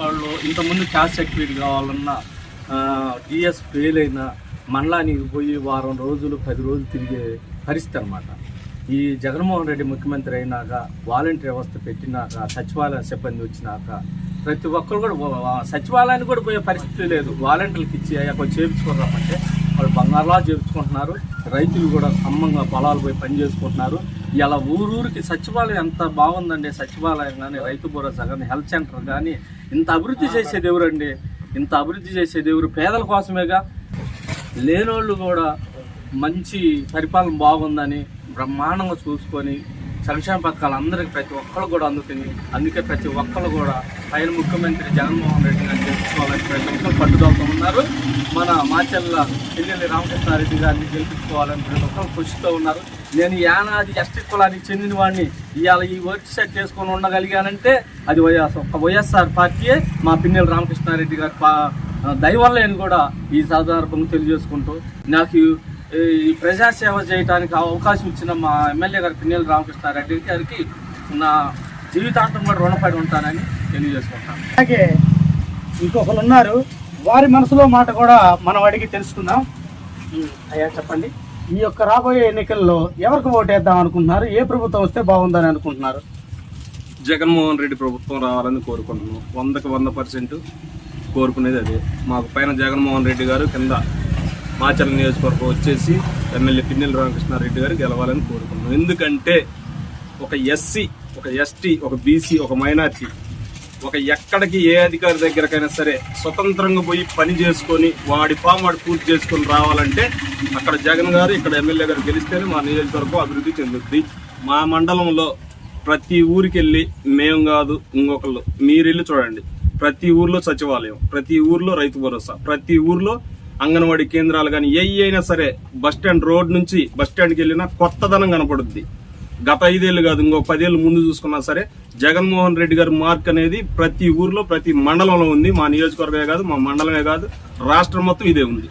వాళ్ళు ఇంతకుముందు caste certificate కావాలన్నా డిఎస్ ఫెయిల్ అయినా మండలానికి పోయి వారం రోజులు పది రోజులు తిరిగే పరిస్థితి అనమాట ఈ జగన్మోహన్ రెడ్డి ముఖ్యమంత్రి అయినాక వాలంటీర్ వ్యవస్థ పెట్టినాక సచివాలయ సిబ్బంది వచ్చినాక ప్రతి ఒక్కరు కూడా సచివాలయానికి కూడా పోయే పరిస్థితి లేదు. వాలంటీర్లకు ఇచ్చి అయ్యా కొంచెం చేయించుకోరామంటే వాళ్ళు బంగారులా చెప్పుకుంటున్నారు రైతులు కూడా సమ్మంగా పొలాలు పోయి పని చేసుకుంటున్నారు. ఇలా ఊరూరికి సచివాలయం ఎంత బాగుందండి సచివాలయం కానీ రైతు భరోసా కానీ హెల్త్ సెంటర్ కానీ ఇంత అభివృద్ధి చేసేది ఎవరండి? ఇంత అభివృద్ధి చేసేది ఎవరు? పేదల కోసమేగా? లేనోళ్ళు కూడా మంచి పరిపాలన బాగుందని బ్రహ్మాండంగా చూసుకొని సంక్షేమ పథకాలు అందరికి ప్రతి ఒక్కరు కూడా అందుకుని అందుకే ప్రతి ఒక్కరు కూడా పైన ముఖ్యమంత్రి జగన్మోహన్ రెడ్డి గారిని తెలుసుకోవాలని ప్రతి ఒక్కరు పట్టుదలతో ఉన్నారు. మన మాచల్ల పిల్లలి రామకృష్ణారెడ్డి గారిని గెలిపించుకోవాలని ప్రతి కృషితో ఉన్నారు. నేను యానాది ఎస్టీ కులానికి చెందిన వాడిని ఇవాళ ఈ వర్క్ సెట్ చేసుకొని ఉండగలిగానంటే అది వైఎస్ ఒక వైఎస్ఆర్ పార్టీయే మా పిన్నెల రామకృష్ణారెడ్డి గారి పా దయవల్ల నేను కూడా ఈ సందర్భంగా తెలియజేసుకుంటూ నాకు ఈ ప్రజాసేవ చేయడానికి అవకాశం ఇచ్చిన మా ఎమ్మెల్యే గారు పిన్నెల రామకృష్ణారెడ్డి గారికి నా జీవితాంతం కూడా రుణపడి ఉంటానని తెలియజేసుకుంటాను. అలాగే ఇంకొకరు ఉన్నారు. వారి మనసులో మాట కూడా మనం అడిగి తెలుసుకుందాం. అయ్యా చెప్పండి. ఈ యొక్క రాబోయే ఎన్నికల్లో ఎవరికి ఓటేద్దాం అనుకుంటున్నారు? ఏ ప్రభుత్వం వస్తే బాగుందని అనుకుంటున్నారు? జగన్మోహన్ రెడ్డి ప్రభుత్వం రావాలని కోరుకుంటున్నాం. వందకి వంద పర్సెంట్ కోరుకునేది అదే. మాకు పైన జగన్మోహన్ రెడ్డి గారు కింద మాచర్ల నియోజకవర్గం వచ్చేసి ఎమ్మెల్యే పిన్నెల రామకృష్ణారెడ్డి గారు గెలవాలని కోరుకుంటున్నాం ఎందుకంటే ఒక ఎస్సీ ఒక ఎస్టీ ఒక బీసీ ఒక మైనార్టీ ఒక ఎక్కడికి ఏ అధికారి దగ్గరకైనా సరే స్వతంత్రంగా పోయి పని చేసుకొని వాడి ఫామ్ వాడు పూర్తి చేసుకొని రావాలంటే అక్కడ జగన్ గారు ఇక్కడ ఎమ్మెల్యే గారు గెలిస్తేనే మా నియోజకవర్గం అభివృద్ధి చెందుద్ది. మా మండలంలో ప్రతి ఊరికి వెళ్ళి మేము కాదు ఇంకొకళ్ళు మీరు వెళ్ళి చూడండి. ప్రతి ఊర్లో సచివాలయం ప్రతి ఊర్లో రైతు భరోసా ప్రతి ఊర్లో అంగన్వాడీ కేంద్రాలు కానీ ఏ అయినా సరే బస్ స్టాండ్ రోడ్ నుంచి బస్ స్టాండ్కి వెళ్ళినా కొత్తదనం కనపడుద్ది. గత ఐదేళ్ళు కాదు ఇంకో పదేళ్ళు ముందు చూసుకున్నా సరే జగన్మోహన్ రెడ్డి గారి మార్క్ అనేది ప్రతి ఊర్లో ప్రతి మండలంలో ఉంది. మా నియోజకవర్గమే కాదు మా మండలమే కాదు రాష్ట్రం మొత్తం ఇదే ఉంది.